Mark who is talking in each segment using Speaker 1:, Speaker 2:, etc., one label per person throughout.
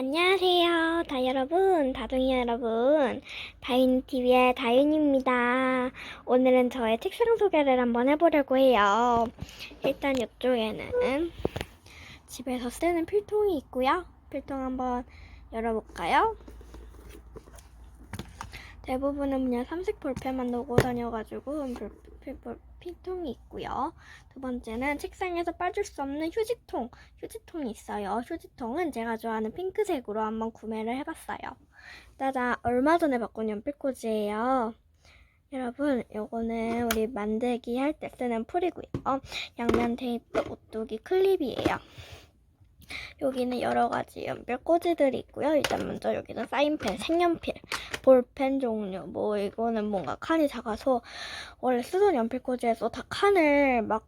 Speaker 1: 안녕하세요. 다 여러분, 다둥이 여러분. 다윤TV의 다윤입니다. 오늘은 저의 책상 소개를 한번 해보려고 해요. 일단 이쪽에는 집에서 쓰는 필통이 있고요. 필통 한번 열어볼까요? 대부분은 그냥 삼색 볼펜만 넣고 다녀가지고 볼- 필- 볼- 필통이 있고요. 두 번째는 책상에서 빠질 수 없는 휴지통. 휴지통이 있어요. 휴지통은 제가 좋아하는 핑크색으로 한번 구매를 해봤어요. 짜잔, 얼마 전에 바꾼 연필꽂이에요. 여러분, 요거는 우리 만들기 할 때 쓰는 풀이고요. 양면 테이프, 오뚜기 클립이에요. 여기는 여러 가지 연필 꽂이들이 있고요. 일단 먼저 여기는 사인펜, 색연필, 볼펜 종류. 뭐 이거는 뭔가 칸이 작아서 원래 쓰던 연필 꽂이에서 다 칸을 막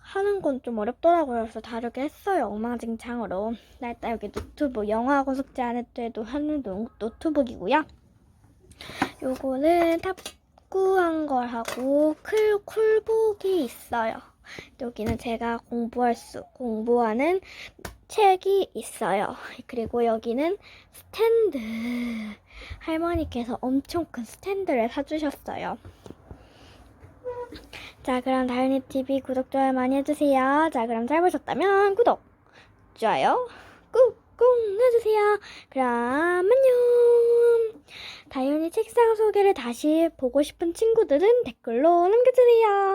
Speaker 1: 하는 건 좀 어렵더라고요. 그래서 다르게 했어요. 엉망진창으로. 나 일단 여기 노트북, 영어학원 숙제 안 해도 하는 노- 노트북이고요. 요거는 tab구한 걸 하고 클, 쿨북이 있어요. 여기는 제가 공부할 수, 공부하는 책이 있어요. 그리고 여기는 스탠드. 할머니께서 엄청 큰 스탠드를 사주셨어요. 자, 그럼 다윤이 TV 구독, 좋아요 많이 해주세요. 자, 그럼 잘 보셨다면 구독, 좋아요, 꾹꾹 해주세요. 그럼 안녕. 다윤이 책상 소개를 다시 보고 싶은 친구들은 댓글로 남겨주세요.